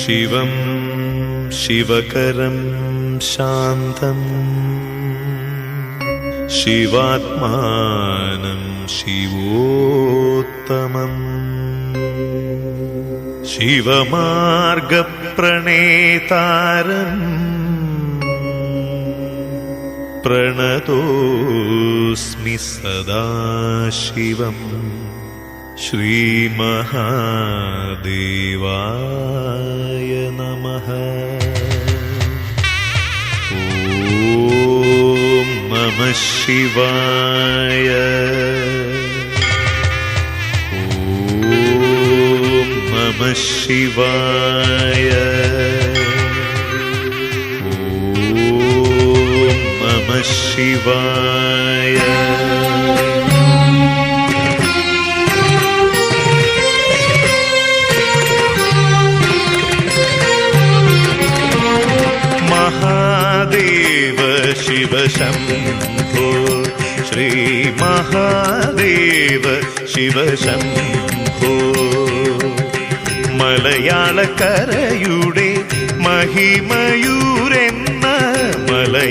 शिवं शिवकरं शान्तम् शिवात्मानं शिवोत्तमम्। शिवमार्गप्रणेतारम्। प्रणतोऽस्मि सदा शिवम् श्रीमहादेवाय नमः। ॐ नमः शिवाय। ॐ नमः शिवाय। ॐ नमः शिवाय। ശംഭോ ശ്രീ മഹാദേവ ശിവശംഭോ. മലയാളക്കരയുടെ മഹിമയൂരെന്ന മലയാളക്കരയുടെ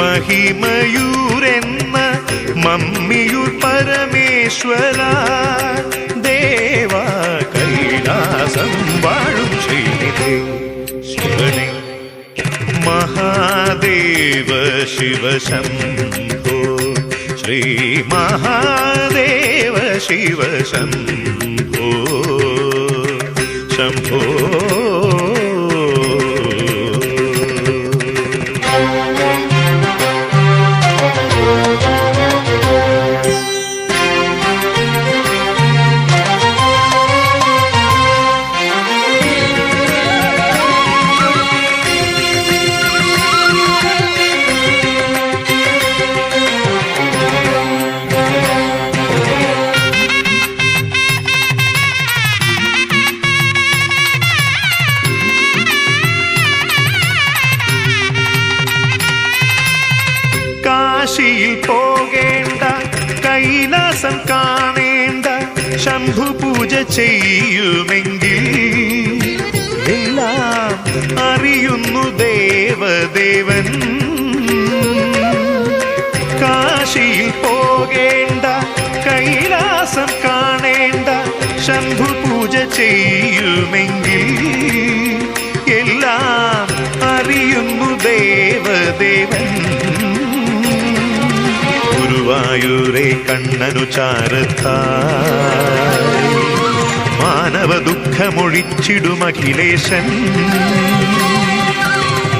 മഹിമയൂരെന്ന മമ്മിയൂർ പരമേശ്വര ദേവ കൈലാസം വാഴും ശ്രീനിധേ ശിവനെ മഹാദേവ ശിവശംഭോ ശ്രീ മഹാദേവ ശിവശംഭോ ശംഭോ കാശിയിൽ പോകേണ്ട കൈലാസം കാണേണ്ട ശംഭു പൂജ ചെയ്യുമെങ്കിൽ എല്ലാം അറിയുന്നു ദേവദേവൻ. കാശിയിൽ പോകേണ്ട കൈലാസം കാണേണ്ട ശംഭു പൂജ ചെയ്യുമെങ്കിൽ എല്ലാം അറിയുന്നു ദേവദേവൻ. ഗുരുവായൂരെ കണ്ണനു ചാരത്തായി മാനവ ദുഃഖമൊഴിച്ചിടുമഖിലേശൻ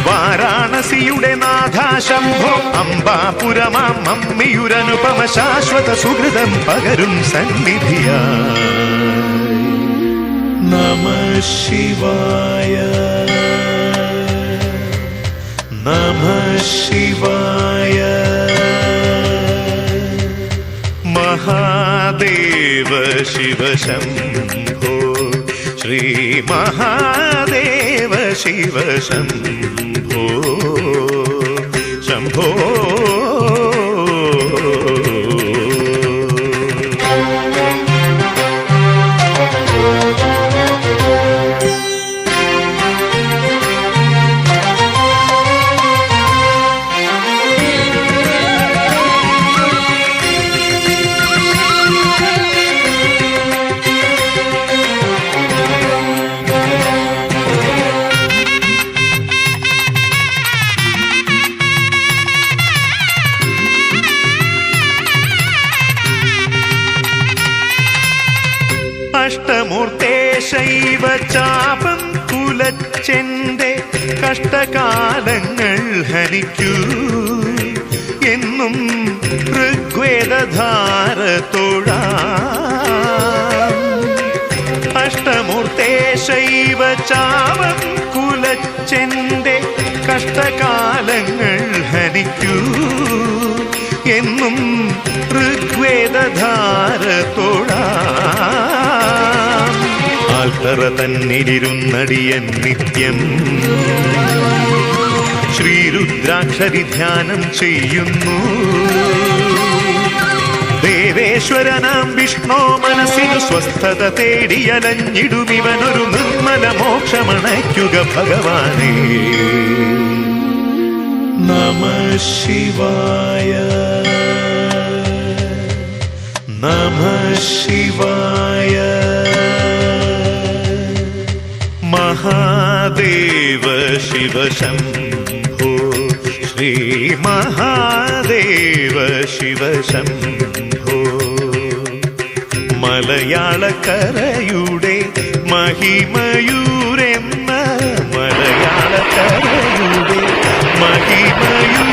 വാരാണസിയുടെ നാഥാശംഭോ അംബാപുരമാം മമ്മിയുരനുപമ ശാശ്വത സുഹൃതം പകരും സന്നിധിയ. നമ ശിവായ. നമ ശിവായ. മഹാദേവ ശിവശംഭോ ശ്രീ മഹാദേവ ശിവശംഭോ ശംഭോ അഷ്ടമൂർത്തേ ശൈവ ചാപം കഷ്ടകാലങ്ങൾ ഹനിക്കൂ. എന്നും ഋഗ്വേദധാര തൊഴാ. അഷ്ടമൂർത്തേ ചാപം കഷ്ടകാലങ്ങൾ ഹനിക്കൂ. തന്നിലിരുന്നടിയൻ നിത്യം. ശ്രീരുദ്രാക്ഷരി ധ്യാനം ചെയ്യുന്നു. ദേവേശ്വരനാം വിഷ്ണു മനസ്സിനു സ്വസ്ഥത തേടിയലഞ്ഞിടുമിവനൊരു നിർമ്മല മോക്ഷമണയ്ക്കുക ഭഗവാനേ. നമ ശിവായ. നമ ശിവായ. മഹാദേവ ശിവശംഭോ ശ്രീ മഹാദേവ ശിവശംഭോ മലയാളക്കരയുടെ മഹിമയൂരെന്ന മലയാളക്കരയുടെ മമ്മിയൂർ